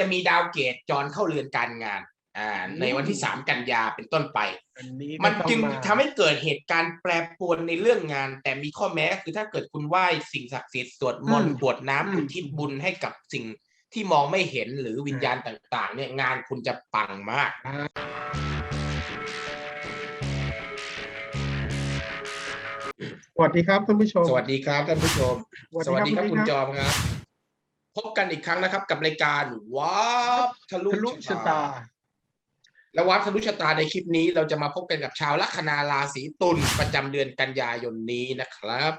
จะมีดาวเกตจรเข้าเรือนการงานอ่าในวันที่สามกันยาเป็นต้นไปอันนี้มันก็ต้องจึงมาทำให้เกิดเหตุการณ์แปรปรวนในเรื่องงาน แต่มีข้อแม้คือถ้าเกิดคุณไหว้สิ่งศักดิ์สิทธิ์สวดมนต์อืมกรวดน้ำอืมอุทิศบุญให้กับสิ่งที่มองไม่เห็นหรือวิญญาณต่าง ๆ เนี่ยงานคุณจะปังมากอ่าสวัสดีครับท่านผู้ชม สวัสดีครับท่านผู้ชม สวัสดีครับณคุณนิกจอมครับ พบกันอีกครั้งนะครับ กับรายการว้าบทะลุทะลุชะตา และวับทะลุชะตาในคลิปนี้เราจะมาพบกันกับชาวลัคนาราศีตุลประจำเดือนกันยายนนี้นะครับ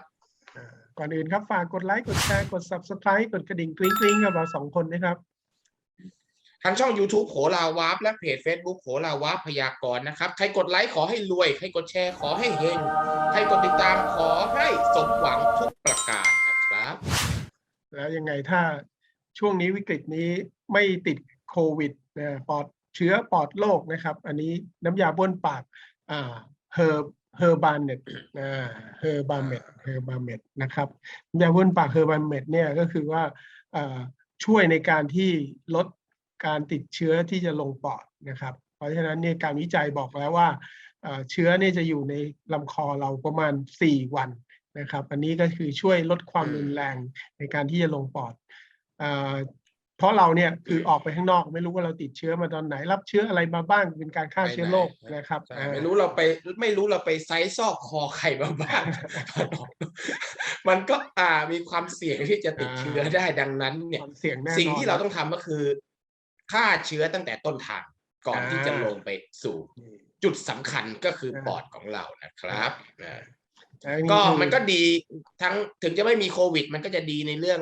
อ่าก่อนอื่นครับฝากกดไลค์กดแชร์กด subscribe กดกระดิ่งกริ๊งกริ๊งกับเราสองคนนะครับทางช่อง YouTube โหราวาบและเพจ Facebook โหราวาบพยากรณ์นะครับ ใครกดไลค์ขอให้รวย ใครกดแชร์ขอให้เฮง ใครกดติดตามขอให้สมหวังทุกประการนะครับ แล้วยังไงถ้าช่วงนี้วิกฤตนี้ไม่ติดโควิดนะปลอดเชื้อปลอดโรคนะครับ อันนี้น้ำยาบ้วนปากอ่าเฮอร์เฮอร์บานเนตอ่าเฮอร์บาเมดเฮอร์บาเมดนะครับน้ำยาบ้วนปากเฮอร์บาเมดเนี่ยก็คือว่าอ่าช่วยในการที่ลดการติดเชื้อที่จะลงปอดนะครับ เพราะฉะนั้นเนี่ยการวิจัยบอกแล้วว่าอ่าเชื้อเนี่ยจะอยู่ในลำคอเราประมาณ 4 วัน นะครับ อันนี้ก็คือช่วยลดความอืมรุนแรงในการที่จะลงปอดอ่าเพราะเราเนี่ยคือออกไปข้างนอกไม่รู้ว่าเราติดเชื้อมาตอนไหน รับเชื้ออะไรมาบ้างเป็นการฆ่าเชื้อโรคนะครับใช่อ่าไม่รู้เราไปไม่รู้เราไปไซส์ซอกคอใครมาบ้างมันก็อ่ามีความเสี่ยงที่จะติดเชื้อได้ดังนั้นเนี่ยความเสี่ยงแน่นอนสิ่งที่เราต้องทำก็คือฆ่าเชื้อตั้งแต่ต้นทางก่อนอ่าที่จะลงไปสู่นี่จุดสำคัญก็คืออ่าปอดของเรานะครับอ่าอันนี้ ก็คือมันก็ดีทั้งถึงจะไม่มีโควิด มันก็จะดีในเรื่อง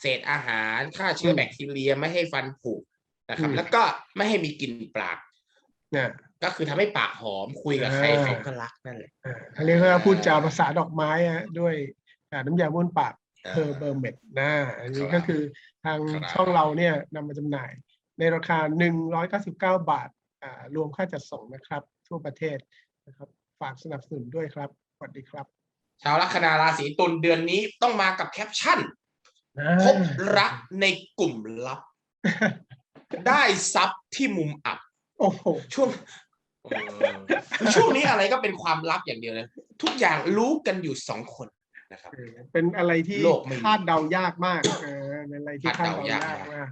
เศษอาหารฆ่าเชื้อแบคทีเรียไม่ให้ฟันผุนะครับ แล้วก็ไม่ให้มีกลิ่นปากเนี่ยก็คือทำให้ปากหอมคุยกับใครอ่าเขาก็รักนั่นแหละอ่าเขาเรียกว่าพูดจาภาษาดอกไม้อะด้วยอ่าน้ำยาบ้วนปากเฮอร์เบอร์เมดนะอันนี้ครับก็คือทางครับช่องเราเนี่ยนำมาจำหน่าย ในราคา 199 บาท อ่ารวมค่าจัดส่งนะครับ ทั่วประเทศนะครับ ฝากสนับสนุนด้วยครับ สวัสดีครับ ชาวลัคนาราศีตุลเดือนนี้ต้องมากับแคปชั่น พบรักในกลุ่มลับ ได้ซับที่มุมอับ โอ้โหช่วงเออคือช่วงนี้อะไรก็เป็นความลับอย่างเดียวเลยทุกอย่างรู้กันอยู่สองคนนะครับเออเป็นอะไรที่โลกไม่มีคาดเดายากมากเออเป็นอะไรที่คาคาดดเดาเดายายากกมากมาก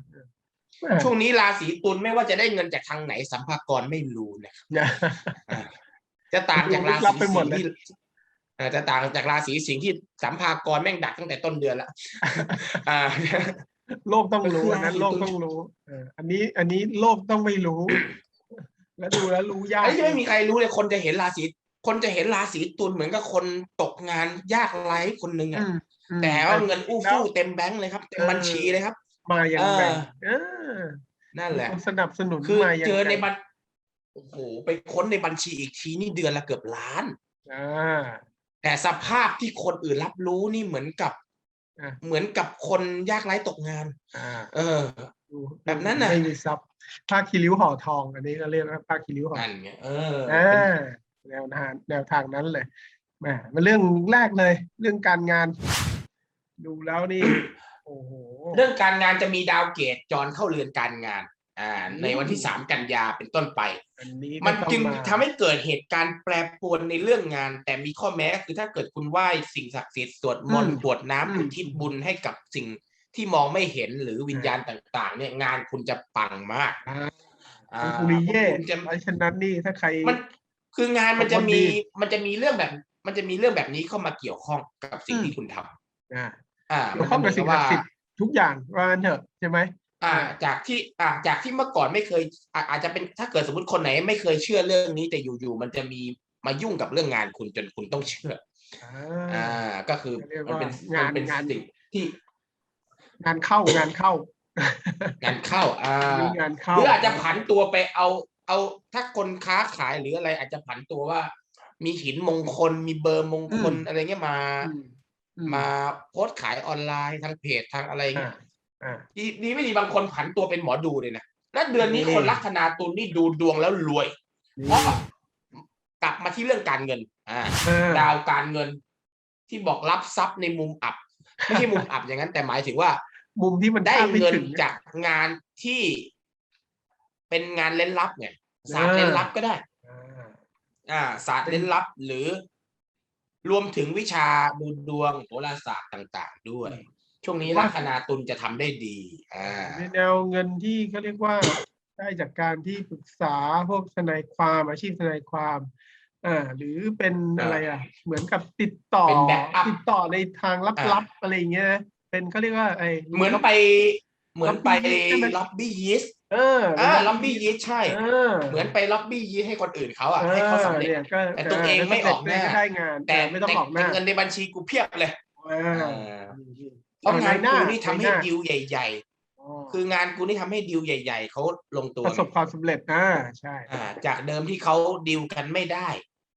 เออช่วงนี้ราศีตุลไม่ว่าจะได้เงินจากทางไหนสัมภากรไม่รู้นะครับเนี่ยอ่าจะต่างจากรารัศีบไปหมสิดงห์เลยที่ อ่าจะต่างจากราศีสิงห์ที่สัมภากรแม่งดักตั้งแต่ต้นเดือนแล้วอ่าโลกต้องรู้คืออันนั้นราศีโลกตุลต้องรู้เอออันนี้อันนี้โลกต้องไม่รู้ แล้วดูแล้วรู้ยากอันนี้ไม่มีใครรู้เลยคนจะเห็นราศีคนจะเห็นราศีตุลเหมือนกับคนตกงานยากไร้คนหนึ่งอือะมอืมแต่ว่าเงินอู้ฟู่เต็มแบงค์เลยครับเต็มบัญชีเลยครับ มาอย่างเออแบ่งเออนั่นแหละคนสนับสนุนคือมาอย่างเจอในแบ่งบัญโอ้โหไปค้นในบัญชีอีกทีนี่เดือนละเกือบล้านอ่า แต่สภาพที่คนอื่นรับรู้นี่เหมือนกับอะเหมือนกับคนยากไร้ตกงาน อ่า เออดูแบบนั้นน่ะไม่มีซับผ้าคีริ้วห่อทอง อันนี้ก็เรียกว่าผ้าคีริ้วห่อนั่นไงเอออ่าเป็นแนวทางแนวทางนั้นเลยแหมมันเรื่องแรกเลย เรื่องการงาน ดูแล้วนี่ โอ้โห เรื่องการงานจะมีดาวเกตจรเข้าเรือนการงาน อ่าอืมในวันที่สามกันยาเป็นต้นไปอันนี้มันก็ต้องจึงมาทำให้เกิดเหตุการณ์แปรปรวนในเรื่องงาน แต่มีข้อแม้คือถ้าเกิดคุณไหว้สิ่งศักดิ์สิทธิ์สวดมนต์อืมกรวดน้ำอืมอุทิศบุญให้กับสิ่งที่มองไม่เห็นหรือวิญญาณต่าง ๆ เนี่ยงานคุณจะปังมากอ่าอ่าคุณปุริเย่คุณจะเพราะฉะนั้นนี่ถ้าใครมันคืองานมันจะคนดีมีมันจะมีเรื่องแบบ มันจะมีเรื่องแบบนี้เข้ามาเกี่ยวข้องกับสิ่งอืมที่คุณทำอ่าอ่าเกี่ยวข้องกับสิ่งศักดิ์สิทธิ์ทุกอย่างว่างั้นเถอะใช่ไหม อ่าอ่าจากที่อ่าจากที่เมื่อก่อนไม่เคยอ่าอาจจะเป็นถ้าเกิดสมมติคนไหน ไม่เคยเชื่อเรื่องนี้แต่อยู่ๆมันจะมีมายุ่งกับเรื่องงานคุณจนคุณต้องเชื่ออ่อ่าาก็คือเรียกมันว่าเป็นงานมันเป็นงานสิ่งที่ งานเข้างานเข้างานเข้าอ่ามีงานเข้าหรืออาจจะผันตัวไปเอาเอาถ้าคนค้าขายหรืออะไร อาจจะผันตัวว่า มีหินมงคลมีเบอร์มงคลอะไรเงี้ยมาอืมอืมาโพสต์ขายออนไลน์ทางเพจทางอะไรเงี้อ่ายอ่า ดีดีไม่ดีบางคนผันตัวเป็นหมอดูเลยนะและเดือนนี้นี่คนลัคนาตุลนี่ดูดวงแล้วรวยเพราะกลับมาที่เรื่องการเงิน อ่าเออดาวการเงิน ที่บอกรับทรัพย์ในมุมอับ ไม่ใช่มุมอับอย่างนั้น แต่หมายถึงว่า มุมที่มันได้คาดไม่เงินถึงจากงานที่เป็นงานเล่นลับไงศาสตร์เล่นลับก็ได้อ่าอ่าศาสตร์เล่นลับหรือ รวมถึงวิชาดูดวงโหราศาสตร์ต่าง ๆ ด้วย ช่วงนี้ลัคนาตุลจะทำได้ดีอ่าในแนวเงินที่เขาเรียกว่าได้จากการที่ปรึกษาพวกทนายความอาชีพทนายความอ่าหรือเป็นอ่าอะไรอะ เหมือนกับติดต่อเป็น backup ติดต่อในทางลับอ่าๆอะไรอย่างเงี้ยนะเป็นเขาเรียกว่าไอ้เหมือนไปเหมือนไปใช่ไหมล็อบบี้ยีสเอออ่าเป็นล็อบบี้ยีสใช่ เออเหมือนไปล็อบบี้ยีสให้คนอื่นเขาอะให้เขาสำเร็จ นี่ยก็แต่ตัวเองไม่ออกหน้า ก็ได้งานแต่ไม่ต้องแต่ออกหน้าแต่เงินในบัญชีกูเพียบเลย อ่า เพราะงานหน้กูนี่ทำให้หน้าดิวใหญ่ ๆ คืองานกูนี่ทำให้ดิวใหญ่ ๆเขาลงตัวประสบความสำเร็จอ่าใช่อ่าจากเดิมที่เขาดิวกันไม่ได้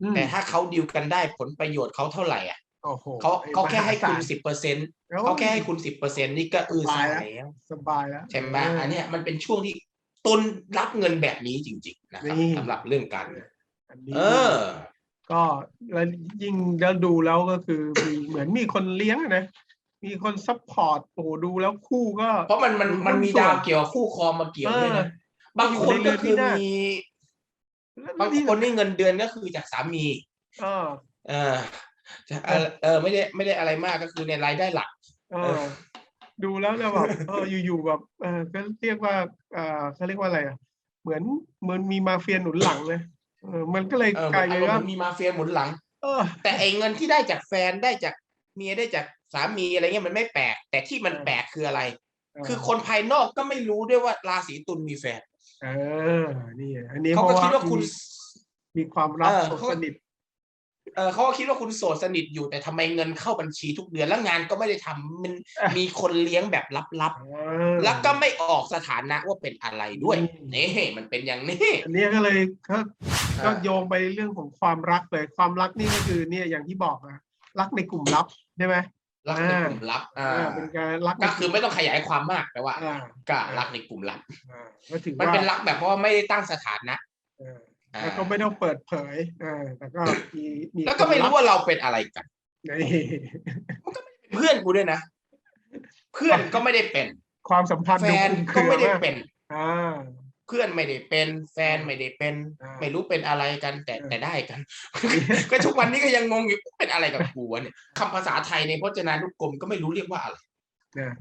อืมแต่ถ้าเขาดิวกันได้ผลประโยชน์เขาเท่าไหร่อะโอ้โหเขาเขาแค่ให้คุณมหศลสิบเปอร์เซ็นต์โอ้ยเขาแค่ให้คุณสิบเปอร์เซ็นต์นี่ก็อือสสาบายยแล้วแล้วสบายแล้วใช่ไหมเอันเนี้ยมันเป็นช่วงที่ตุนรับเงินแบบนี้จริง ๆ นะครับนี่สำหรับเรื่องการเงินอันนี้เออ ก็แล้วยิ่งแล้วดูแล้วก็คือมีเหมือนมีคนเลี้ยงอะนะ มีคนซัพพอร์ตโอ้โหดูแล้วคู่ก็ เพราะมันมันดูมันมีหุ้นส่วนดาวเกี่ยวกับคู่ครองมาเกี่ยวด้วยนะเออบางคนก็คืออยู่ในเรือนที่มีแล้วบางที่คนนี่เงินเดือนก็คือจากสามีเออเออจะเออเออไม่ได้ไม่ได้อะไรมากก็คือในรายได้หลักเออดูแล้วเนี่ยแบบเอออยู่ๆแบบเออก็เรียกว่าเออเขาเรียกว่าอะไรอะ เหมือนเหมือนมีมาเฟียหนุนหลังเลยเออมันก็เลยเออกลายอาเป็นรมณ์ว่าเหมือนมีมาเฟียหมุนหลัง เออ แต่ไอ้เงินที่ได้จากแฟนได้จากเมียได้จาก สามีอะไรเงี้ยมันไม่แปลก แต่ที่มันเออแปลกคืออะไรเออคือคนภายนอกก็ไม่รู้ด้วยว่าราศีตุลมีแฟน เออ นี่ อันนี้เขาเพก็ราะคิดว่าว่าคุณมีมีความลับเออโสดเขาสนิทเออเขาก็คิดว่าคุณโสดสนิทอยู่แต่ทำไมเงินเข้าบัญชีทุกเดือนแล้วงานก็ไม่ได้ทำมันมีคนเลี้ยงแบบลับเออๆแล้วก็ไม่ออกสถานะว่าเป็นอะไรด้วยอืมนี่มันเป็นอย่างนี้อันนี้ก็เลยก็ก็อ่าโยงไปเรื่องของความรักเลยความรักนี่ก็คือเนี่ยอย่างที่บอกอะรักในกลุ่มลับใช่ไหม รักในกลุ่มลับอ่าอ่าเป็นการรักในก็คือไม่ต้องขยายความมากแต่ว่าอ่าก็รักในกลุ่มลับอ่าก็ถือมันว่าเป็นรักแบบเพราะว่าไม่ได้ตั้งสถานะเอออ่าแล้วก็ไม่ต้องเปิดเผยอ่าแต่ก็มีมีแล้วก็ไม่รู้ว่าเราเป็นอะไรกันนี่เพื่อนกูด้วยนะ เพื่อนก็ไม่ได้เป็น ความสัมพันธ์แฟดูนคลุมเคก็รือไม่ได้มากเป็นอ่า เพื่อนไม่ได้เป็นแฟนไม่ได้เป็นอ่าไม่รู้เป็นอะไรกันแต่เออแต่ได้กัน ก็ทุกวันนี้ก็ยังงงอยู่เป็นอะไรกับกูวะเนี่ยคำภาษาไทยในพจนานุกรมก็ไม่รู้เรียกว่าอะไรนะ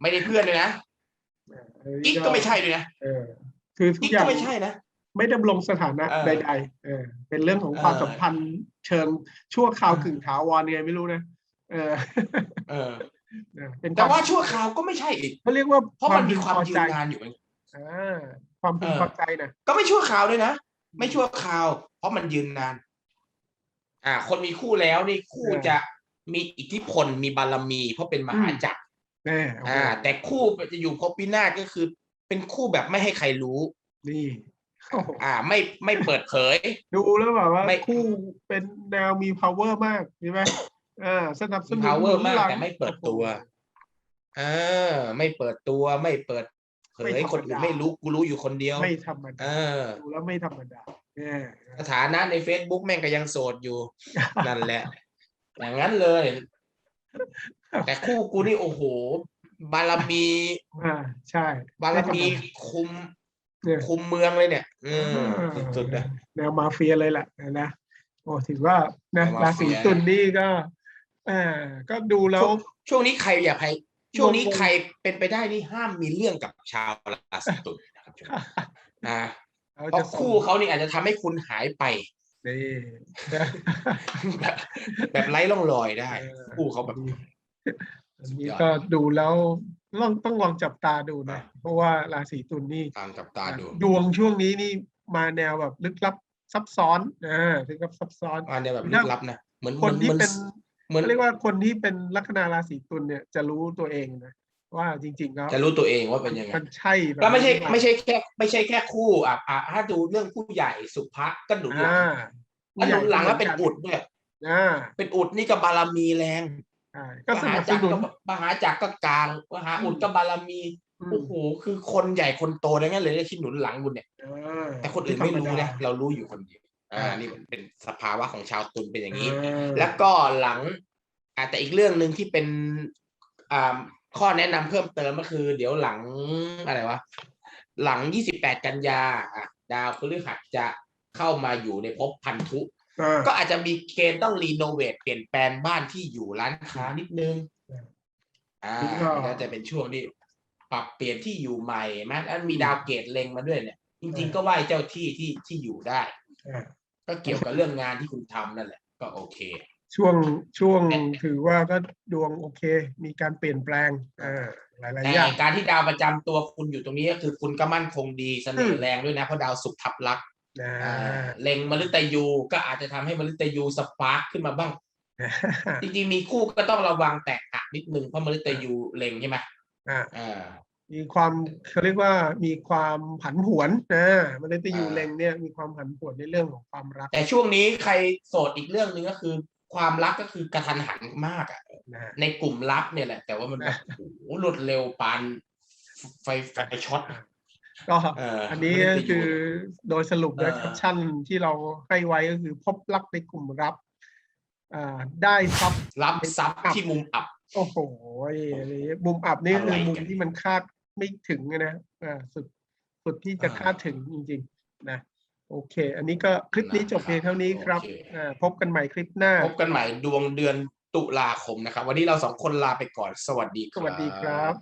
ไม่ได้เพื่อนเลยนะเออกิ๊กก็ไม่ใช่ด้วยนะเออคือทุกกิ๊กอย่าก็งไม่ใช่นะไม่ดำรงสถานะเออใดๆเออเป็นเรื่องของความเออสัมพันธ์เชิงชั่วคราวเออกึ่งถาวรไงไม่รู้นะเออเออนะเป็นแต่ว่าคมชั่วคราวก็ไม่ใช่อีกเขาเรียกว่าเพราะมันมีความพอยืใจนนานอยู่ อ่าความพึงเออพอใจนะก็ไม่ชั่วคราวด้วยนะ ไม่ชั่วคราว เพราะมันยืนนาน อ่า คนมีคู่แล้วนี่คู่จะมีอิทธิพลมีบารมี เพราะเป็นมหาจักรแน่โอ้โหอ่า แต่คู่จะอยู่ภพพินาศก็คือ เป็นคู่แบบไม่ให้ใครรู้นี่โอ้โหอ่า ไม่ไม่เปิดเผย ดูแล้วแบบว่าไม่คู่เป็นแนวมี power มากใช่ไหมอ่าสนับสมีนุน power หนุนมากหลังแต่ไม่เปิดตัวโอ้โหอ่าไม่เปิดตัวไม่เปิด เผไม่ยธรรมดาคนอื่นไม่รู้กูรู้อยู่คนเดียว ไม่ธรรมเอดาอดูแล้วไม่ธรรมดาเนี่ยสถานะใน Facebook แม่งก็ยังโสดอยู่ นั่นแหละ อย่างนั้นเลย แต่คู่กูนี่โอ้โห บารมีอ่าใช่ บารมีไธรรดาคุมเนี่ยคุมเมืองเลยเนี่ย อืมสุดๆนะแนวมาเฟียเลยแหละนะโอ้ถือว่านะแนวมาราเฟีศียตุลนี่ก็อ่าก็ดูแล้ว ช่วงช่วงนี้ใครอย่าไป ช่วงนี้งงๆใครเป็นไปได้นี่ห้ามมีเรื่องกับชาวราศีตุลนะครับช่วงนี้อ่าเราเพราะจะส่งคู่เขานี่อาจจะทำให้คุณหายไปนี่นะแบบแบบไร้ร่องรอยได้เออคู่เขาแบบอันนี้สุดยอดก็ดูแล้วลองต้องลองจับตาดูนะอ่าเพราะว่าราศีตุลนี่ตามจับตาดู ดวงช่วงนี้นี่มาแนวแบบลึกลับซับซ้อนอ่าลึกลับซับซ้อนอันเนี้ยแบบถ้าลึกลับนะเหมือนคนที่เหมือเป็น เหมือนเขาเรียกว่าคนที่เป็นลัคนาราศีตุลเนี่ยจะรู้ตัวเองนะว่าจริงๆแล้วจะรู้ตัวเองว่าเป็นยังไงมันใช่แบบแล้วไม่ใช่นี้หไม่ใช่แค่ ไม่ใช่แค่คู่อะอะถ้าดูเรื่องผู้ใหญ่สุภะก็หนุนหลังอ่าก็หนุนหลังแล้วเป็นอุดด้วยอ่าเป็นอุดนี่ก็บารมีแรงใช่ก็มสหานับสจักรนุนก็มหาจักรก็กลางมหาอุดก็บารมีอืมโอ้โหคือคนใหญ่คนโตทั้งนั้นเลยที่หนุนหลังคุณเนี่ยอ่าแต่คนอื่นไม่รู้ธรรดานะเรารู้อยู่คนเดียว อ่าอ่านี่นี่มันเป็นสภาวะของชาวตุลเป็นอย่างนี้อ่าแล้วก็หลังอ่าแต่อีกเรื่องหนึ่งที่เป็นอ่าข้อแนะนำเพิ่มเติมก็คือ เดี๋ยวหลังอะไรวะหลัง 28 กันยาอะดาวพฤหัสจะเข้ามาอยู่ในภพพันธุอ่าก็อาจจะมีเกณฑ์ต้องรีโนเวทเปลี่ยนแปลงบ้านที่อยู่ร้านค้านิดนึง อ่านี่ก็ก็จะเป็นช่วงที่ปรับเปลี่ยนที่อยู่ใหม่แม้แล้วมีดาวเกตเล็งมาด้วยเนี่ย จริง ๆ ก็ไหว้เจ้าที่ที่ที่อยู่ได้อ่า ก็เกี่ยวกับเรื่องงานที่คุณทำนั่นแหละ ก็โอเค ช่วงช่วงถือว่าก็ดวงโอเค มีการเปลี่ยนแปลงอ่าหลายๆแต่อย่างการที่ดาวประจำตัวคุณอยู่ตรงนี้ก็คือคุณก็มั่นคงดีเสน่ห์แรงด้วยนะเพราะดาวสุขทับลักษณ์นะอ่าเล็งมฤตยูก็อาจจะทำให้มฤตยูสปาร์คขึ้นมาบ้าง จริงๆมีคู่ก็ต้องระวังแตกหักนิดนึงเพราะมฤตยูเล็งใช่ไหมอ่าอ่า มีความเขาเรียกว่ามีความผันผวนนะมันเลยจะอยู่อ่าเลงเนี่ยมีความผันผวนในเรื่องของความรัก แต่ช่วงนี้ใครโสดอีกเรื่องหนึ่งก็คือ ความรักก็คือกระทันหันมากอะนะในกลุ่มลับเนี่ยแหละ แต่ว่ามันแบบโอ้โหรวดเร็วปานไฟไฟช็อตอะก็เอออันนี้ไม่ได้ก็ไปคืออยู่โดยสรุปโดยเออแคปชั่นที่เราให้ไว้ก็คือพบรักในกลุ่มรับอ่าได้ทรัพย์รับทรัพย์ที่มุมอับ โอ้โหอันนี้มุมอับนี่อะไรคือมุมกันที่มันคาด ไม่ถึงนะอ่าสุดสุดที่จะอ่าคาดถึงจริง ๆ นะโอเค อันนี้ก็คลิปนี้จบเพียงเท่านี้ครับโอเคอ่าพบกันใหม่คลิปหน้า พบกันใหม่ดวงเดือนตุลาคมนะครับ วันนี้เราสองคนลาไปก่อน สวัสดีคสรับวัสดีครับ